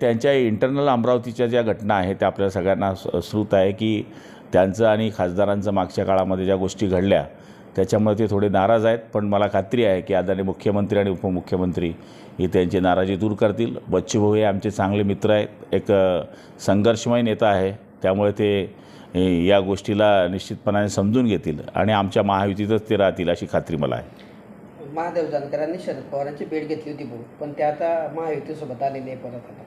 त्यांच्या इंटरनल अमरावतीच्या ज्या घटना आहेत त्या आपल्या सगळ्यांना श्रुत आहे की त्यांचं आणि खासदारांचं मागच्या काळामध्ये ज्या गोष्टी घडल्या त्याच्यामुळे ते थोडे नाराज आहेत. पण मला खात्री आहे की आदरणीय मुख्यमंत्री आणि उपमुख्यमंत्री हे त्यांची नाराजी दूर करतील. बच्चूभाऊ हे आमचे चांगले मित्र आहेत. एक संघर्षमय नेता आहे. त्यामुळे ते या गोष्टीला निश्चितपणाने समजून घेतील आणि आमच्या महायुतीतच ते राहतील अशी खात्री मला आहे. महादेव जानकरांनी शरद पवारांची भेट घेतली होती भाऊ. पण ते आता महायुतीसोबत आले नाही परत आता.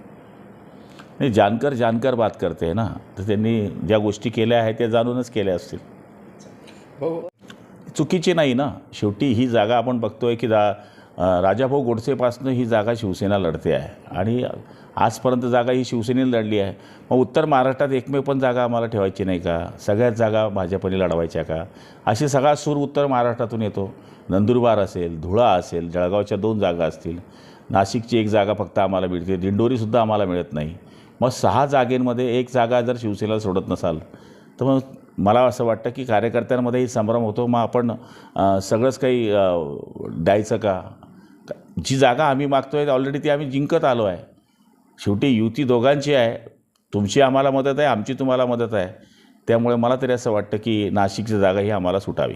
नाही जानकर जानकर बात करते है ना. तर त्यांनी ज्या गोष्टी केल्या आहेत त्या जाणूनच केल्या असतील. भाऊ चुकीची नाही ना. शेवटी ही जागा आपण बघतोय की रा अं, राजाभाऊ गोडसेपासून ही जागा शिवसेना लढते आहे. आणि आजपर्यंत जागा ही शिवसेनेने लढली आहे. मग उत्तर महाराष्ट्रात एकमेव पण जागा आम्हाला ठेवायची नाही का? सगळ्याच जागा भाजपने लढवायच्या का? अशी सगळा सूर उत्तर महाराष्ट्रातून येतो. नंदुरबार असेल धुळा असेल जळगावच्या दोन जागा असतील. नाशिकची एक जागा फक्त आम्हाला मिळते. दिंडोरीसुद्धा आम्हाला मिळत नाही. मग सहा जागेंमध्ये एक जागा जर शिवसेनेला सोडत नसाल तर मग मला असं वाटतं की कार्यकर्त्यांमध्येही संभ्रम होतो. मग आपण सगळंच काही द्यायचं का- जी जागा आम्ही मागतो आहे ऑलरेडी ती आम्ही जिंकत आलो आहे. शेवटी युती दोघांची आहे. तुमची आम्हाला मदत आहे आमची तुम्हाला मदत आहे. त्यामुळे मला तरी असं वाटतं की नाशिकची जागा ही आम्हाला सुटावी.